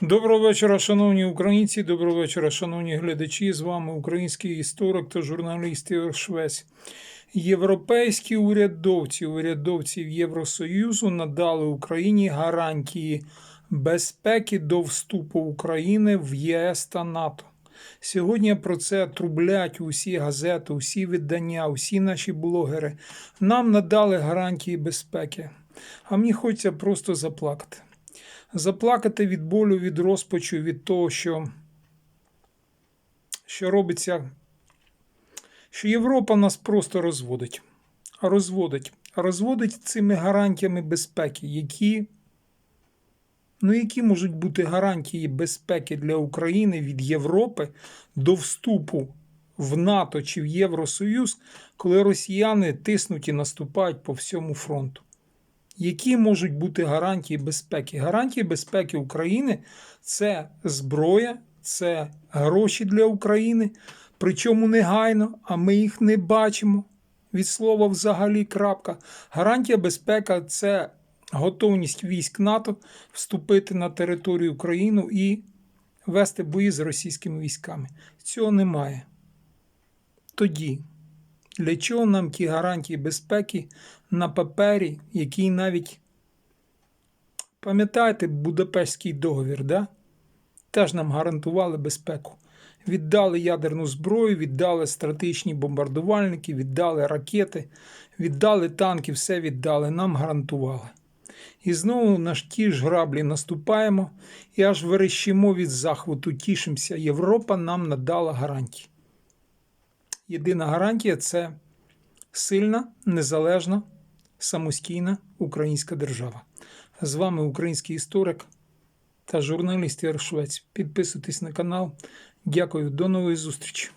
Доброго вечора, шановні українці. Доброго вечора, шановні глядачі. З вами український історик та журналіст Ігор Швець. Європейські урядовці, урядовці Євросоюзу надали Україні гарантії безпеки до вступу України в ЄС та НАТО. Сьогодні про це трублять усі газети, усі видання, усі наші блогери. Нам надали гарантії безпеки. А мені хочеться просто заплакати заплакати від болю, від розпачу, від того, що, що робиться, що Європа нас просто розводить. Розводить. Розводить цими гарантіями безпеки, які, ну, які можуть бути гарантії безпеки для України від Європи до вступу в НАТО чи в Євросоюз, коли росіяни тиснуть і наступають по всьому фронту. Які можуть бути гарантії безпеки? Гарантії безпеки України це зброя, це гроші для України, причому негайно, а ми їх не бачимо. Від слова взагалі крапка. Гарантія безпеки це готовність військ НАТО вступити на територію України і вести бої з російськими військами. Цього немає. Тоді. Для чого нам ті гарантії безпеки на папері, який навіть, пам'ятаєте, Будапештський договір, да? теж нам гарантували безпеку. Віддали ядерну зброю, віддали стратегічні бомбардувальники, віддали ракети, віддали танки, все віддали, нам гарантували. І знову на ті ж граблі наступаємо і аж верещимо від захвату, тішимося. Європа нам надала гарантії. Єдина гарантія це сильна, незалежна, самостійна українська держава. З вами український історик та журналіст Яр Швець. Підписуйтесь на канал. Дякую, до нової зустрічі.